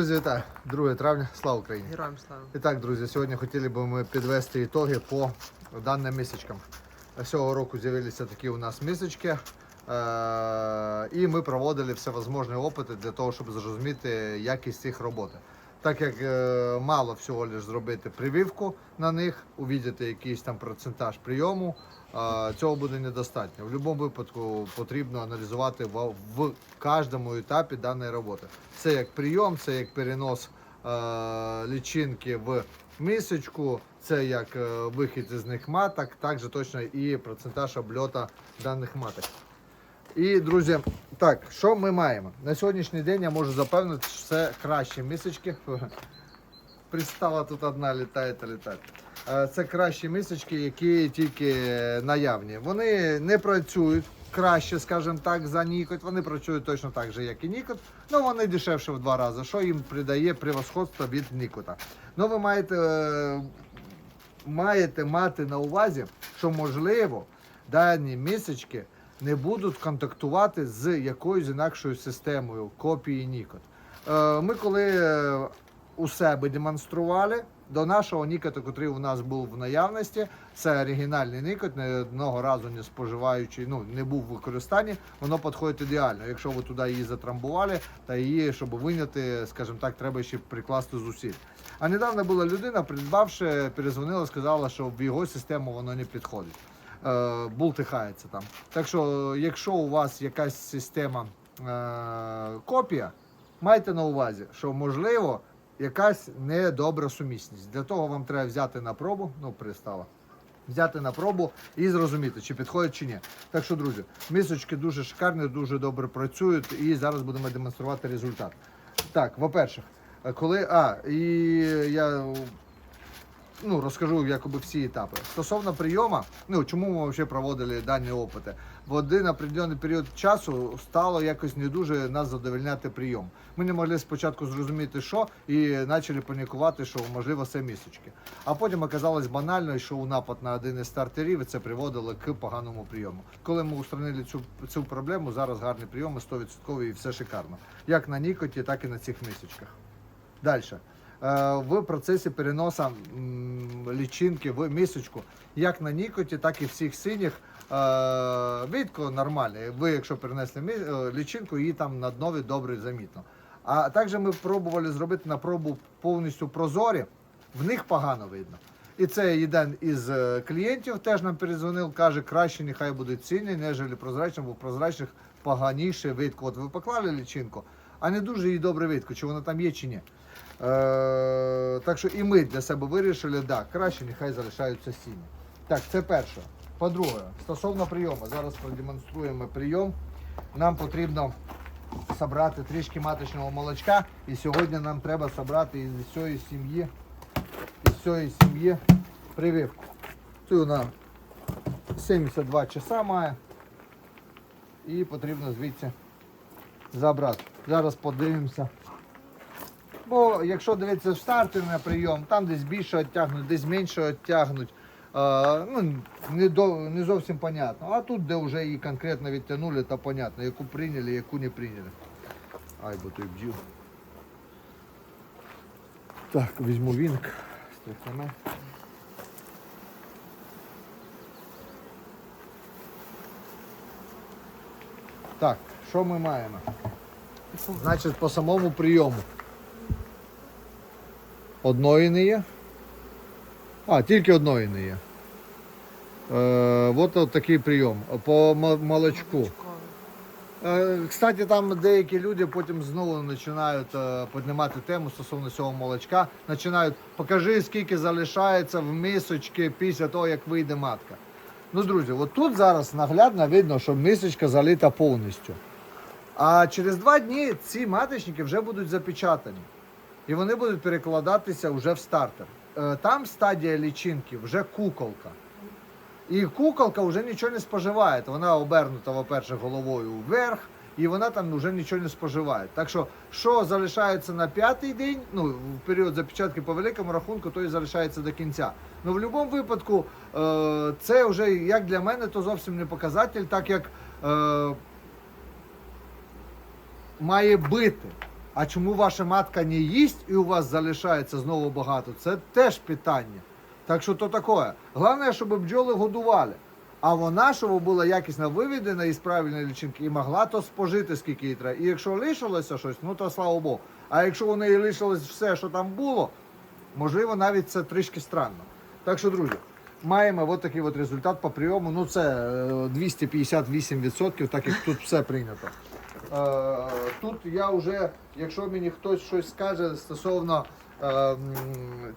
Друзі, вітаю! 2 травня, слава Україні! Героям слава. І так, друзі, сьогодні хотіли б ми підвести ітоги по даним місячкам. Цього року з'явилися такі у нас місячки. Е, І ми проводили всевозможні опити для того, щоб зрозуміти якість їх роботи. Так як е, мало всього лиш зробити прививку на них, увідіти якийсь там процентаж прийому, е, цього буде недостатньо. В будь-якому випадку потрібно аналізувати в, в кожному етапі даної роботи. Це як прийом, це як перенос е, лічинки в мисочку, це як е, вихід із них маток, також точно і процентаж обльота даних маток. І, друзі, так, що ми маємо? На сьогоднішній день я можу запевнити, що це кращі мисочки. Пристала тут одна літає та літає. Е, Це кращі мисочки, які тільки наявні. Вони не працюють краще, скажімо так, за Нікот. Вони працюють точно так же, як і Нікот, але вони дешевше в два рази, що їм придає превосходство від Нікота. Ну, ви маєте, е, маєте мати на увазі, що можливо дані мисочки не будуть контактувати з якоюсь інакшою системою копії Нікот. Е, Ми коли е, у себе демонстрували до нашого Нікота, який у нас був в наявності, це оригінальний Нікот, не одного разу не споживаючи, ну не був в використанні, воно підходить ідеально. Якщо ви туди її затрамбували, та її, щоб виняти, скажімо так, треба ще прикласти зусиль. А недавно була людина, придбавши, перезвонила, сказала, що в його систему воно не підходить. Е, бултихається там. Так що, якщо у вас якась система е, копія, майте на увазі, що можливо якась недобра сумісність. Для того вам треба взяти на пробу, ну пристала. Взяти на пробу і зрозуміти, чи підходить чи ні. Так що, друзі, мисочки дуже шикарні, дуже добре працюють, і зараз будемо демонструвати результат. Так, по-перше, коли. А, і я ну, розкажу якоби всі етапи. Стосовно прийому, ну чому ми взагалі проводили дані опити? В один определений період часу стало якось не дуже нас задовольняти прийом. Ми не могли спочатку зрозуміти, що, і почали панікувати, що можливо це місячки. А потім оказалось банально, у напад на один із стартерів і це приводило к поганому прийому. Коли ми устранили цю, цю проблему, зараз гарні прийоми 100% і все шикарно. Як на Нікоті, так і на цих місячках. Далі. Е, В процесі переносу лічинки в місочку, як на Нікоті, так і всіх синіх. е, Відко нормальний. Ви, якщо перенесли е, лічинку, її там на днові добре замітно. А також ми пробували зробити на пробу повністю прозорі, в них погано видно. І це один із клієнтів теж нам перезвонив, каже, краще нехай будуть сині, ніж прозрачні, бо в прозрачних поганіше видко. От ви поклали лічинку, а не дуже її добре видко, чи вона там є, чи ні. Е, так що і ми для себе вирішили, да, краще нехай залишаються сіні. Так, це перше. По-друге, стосовно прийому, зараз продемонструємо прийом. Нам потрібно зібрати трішки маточного молочка. І сьогодні нам треба зібрати із всієї сім'ї із всієї сім'ї прививку. Це вона 72 часа має. І потрібно звідси забрати. Зараз подивимося. Бо якщо дивитися в стартер на прийом, там десь більше відтягнуть, десь менше відтягнуть. Е, ну, не, до, не зовсім понятно. А тут, де вже її конкретно відтягнули, то понятно, яку прийняли, яку не прийняли. Ай, бо той бджіл. Так, візьму вінк. Стряхнемо. Так, що ми маємо? Значить, по самому прийому. Одної не є. А, тільки одної не є. Е, от, от такий прийом. По молочку. Е, Кстати, там деякі люди потім знову починають е, піднімати тему стосовно цього молочка. Починають, покажи, скільки залишається в мисочці після того, як вийде матка. Ну, друзі, от тут зараз наглядно видно, що мисочка залита повністю. А через два дні ці маточники вже будуть запечатані. І вони будуть перекладатися вже в стартер. Е, Там стадія лічинки вже куколка. І куколка вже нічого не споживає. Вона обернута, по-перше, головою вверх, і вона там вже нічого не споживає. Так що, що залишається на п'ятий день, ну, в період запечатки по великому рахунку, то і залишається до кінця. Ну, в будь-якому випадку, е, це вже, як для мене, то зовсім не показатель, так як е, має бити. А чому ваша матка не їсть і у вас залишається знову багато? Це теж питання. Так що то таке. Головне, щоб бджоли годували. А вона, щоб була якісно виведена із правильної лічинки і могла то спожити, скільки їй треба. І якщо лишилося щось, ну то слава Богу. А якщо у неї лишилось все, що там було, можливо, навіть це трішки странно. Так що, друзі, маємо от такий от результат по прийому. Ну, це е, 258%, так як тут все прийнято. Е, Тут я вже, якщо мені хтось щось скаже стосовно е,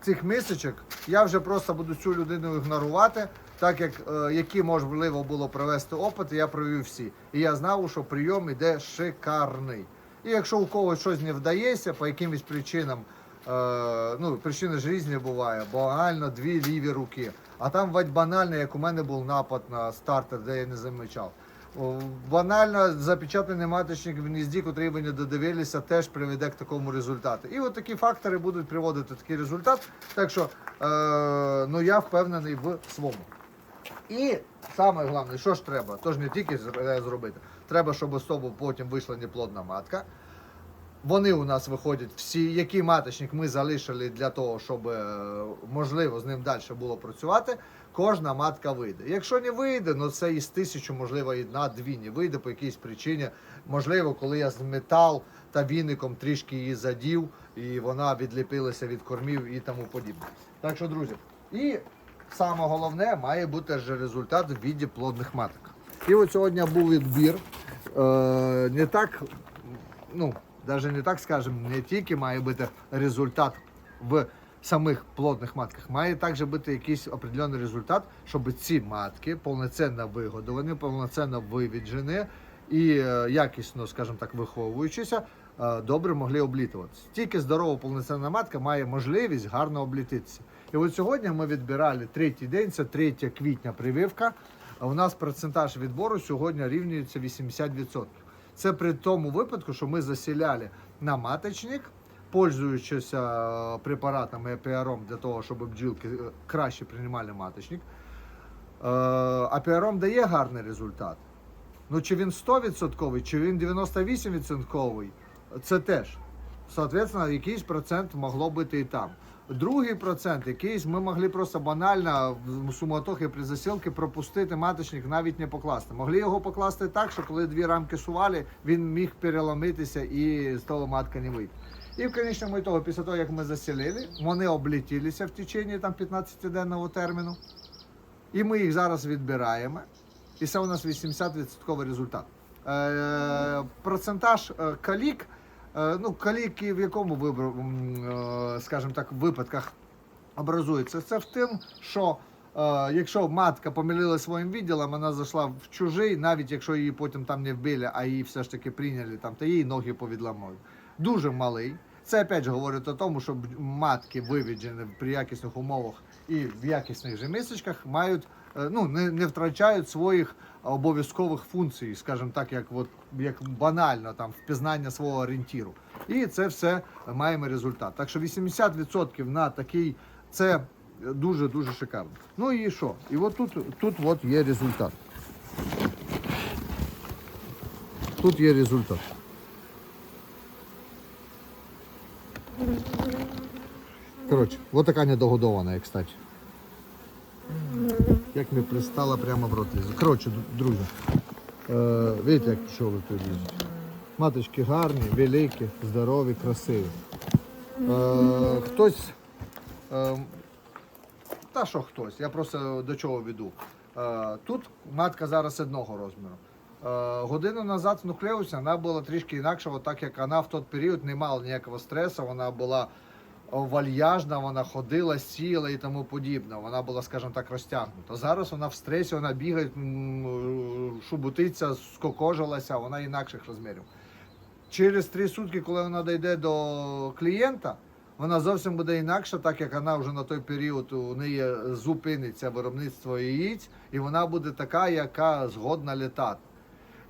цих мисочок, я вже просто буду цю людину ігнорувати, так як е, які можливо було провести опити, я провів всі. І я знав, що прийом іде шикарний. І якщо у когось щось не вдається, по якимось причинам, ну, причини ж різні буває, банально дві ліві руки. А там вать банально, як у мене був напад на стартер, де я не замічав. Банально запечатаний маточник в гнізді, котрий ви не додивилися, теж приведе к такому результату. І от такі фактори будуть приводити такий результат. Так що е, ну, я впевнений в своєму. І саме головне, що ж треба? Тож не тільки зробити. Треба, щоб особу потім вийшла неплодна матка. Вони у нас виходять всі, який маточник ми залишили для того, щоб е, можливо з ним далі було працювати. Кожна матка вийде. Якщо не вийде, ну це із тисячу, можливо, одна-дві не вийде по якійсь причині. Можливо, коли я з метал та віником трішки її задів, і вона відліпилася від кормів і тому подібне. Так що, друзі, і саме головне має бути ж результат в віді плодних маток. І от сьогодні був відбір. Е, не так, ну, навіть не так скажемо, не тільки має бути результат в самих плодних матках, має також бути якийсь определений результат, щоб ці матки повноцінно вигодовані, повноцінно вивіджені і е, якісно, скажімо так, виховуючися, е, добре могли облітуватися. Тільки здорова повноцінна матка має можливість гарно облітитися. І от сьогодні ми відбирали третій день, це 3 квітня прививка. А у нас процентаж відбору сьогодні рівнюється 80%. Це при тому випадку, що ми засіляли на маточник, пользуючись е, препаратами епіаром для того, щоб бджілки е, краще приймали маточник. Е, Апіаром дає гарний результат. Ну, чи він 100%, чи він 98%, це теж. Соответственно, якийсь процент могло бути і там. Другий процент, якийсь ми могли просто банально в суматохи при засілці пропустити маточник, навіть не покласти. Могли його покласти так, що коли дві рамки сували, він міг переломитися і з того матка не вийти. І в конечному ітогу, після того, як ми засілили, вони облетілися в течение там 15-денного терміну. І ми їх зараз відбираємо. І це у нас 80% результат. Е, процентаж е, калік, е, ну, каліки в якому вибору, е, скажімо так, випадках образується? Це в тим, що е, якщо матка помилила своїм відділом, вона зайшла в чужий, навіть якщо її потім там не вбили, а її все ж таки прийняли, там, то їй ноги повідламують. Дуже малий. Це опять же говорить о тому, що матки вивіджені при якісних умовах і в якісних же мисочках мають е, ну, не, не втрачають своїх обов'язкових функцій, скажімо так, як, от, як банально там впізнання свого орієнтіру. І це все маємо результат. Так що 80% на такий це дуже дуже шикарно. Ну і що? І от тут, тут от є результат. Тут є результат. Коротше, вот така недогодована, кстати. Як не пристала прямо в рот лізе. Коротше, друзі. Е, видите, як пчоли тут лізуть. Маточки гарні, великі, здорові, красиві. Е, хтось. Е, та що хтось, я просто до чого веду. Е, тут матка зараз одного розміру. Е, годину назад нуклеусі вона була трішки інакша, так як вона в той період не мала ніякого стресу, вона була вальяжна, вона ходила, сіла і тому подібне. Вона була, скажімо так, розтягнута. Зараз вона в стресі, вона бігає, шубутиться, скокожилася, вона інакших розмірів. Через три сутки, коли вона дійде до клієнта, вона зовсім буде інакша, так як вона вже на той період у неї зупиниться виробництво яєць, і вона буде така, яка згодна літати.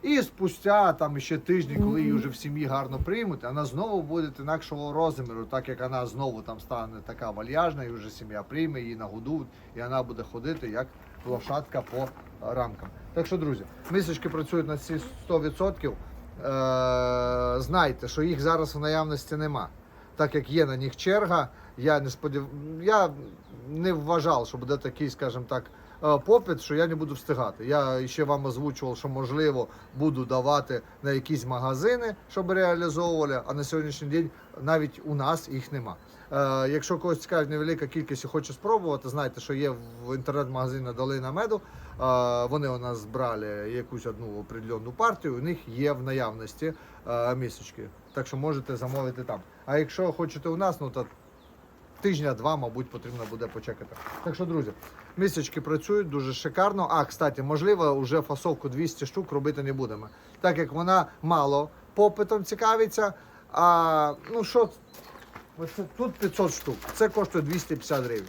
І спустя там ще тижні, коли її вже в сім'ї гарно приймуть, вона знову буде інакшого розміру, так як вона знову там стане така вальяжна, і вже сім'я прийме, її нагодують, і вона буде ходити як лошадка по рамкам. Так що, друзі, мисочки працюють на ці 100%. е, знайте, що їх зараз в наявності нема. Так як є на них черга, я не сподів... я не вважав, що буде такий, скажімо так, попит, що я не буду встигати. Я ще вам озвучував, що можливо буду давати на якісь магазини, щоб реалізовували, а на сьогоднішній день навіть у нас їх нема. Е, якщо когось цікавить невелика кількість і хоче спробувати, знайте, що є в інтернет-магазині Долина Меду. Е, вони у нас збрали якусь одну определенну партію, у них є в наявності е, місячки. Так що можете замовити там. А якщо хочете у нас, ну то тижня-два, мабуть, потрібно буде почекати. Так що, друзі, місячки працюють дуже шикарно. А, кстати, можливо, вже фасовку 200 штук робити не будемо. Так як вона мало попитом цікавиться. А ну що, тут 500 штук, це коштує 250 гривень.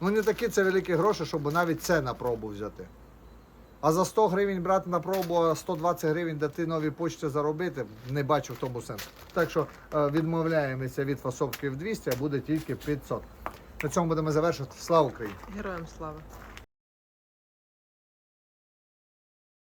Ну не такі це великі гроші, щоб навіть це на пробу взяти. А за 100 гривень брати на пробу, а 120 гривень дати нові почті заробити, не бачу в тому сенсу. Так що е, відмовляємося від фасовки в 200, а буде тільки 500. На цьому будемо завершувати. Слава Україні! Героям слава.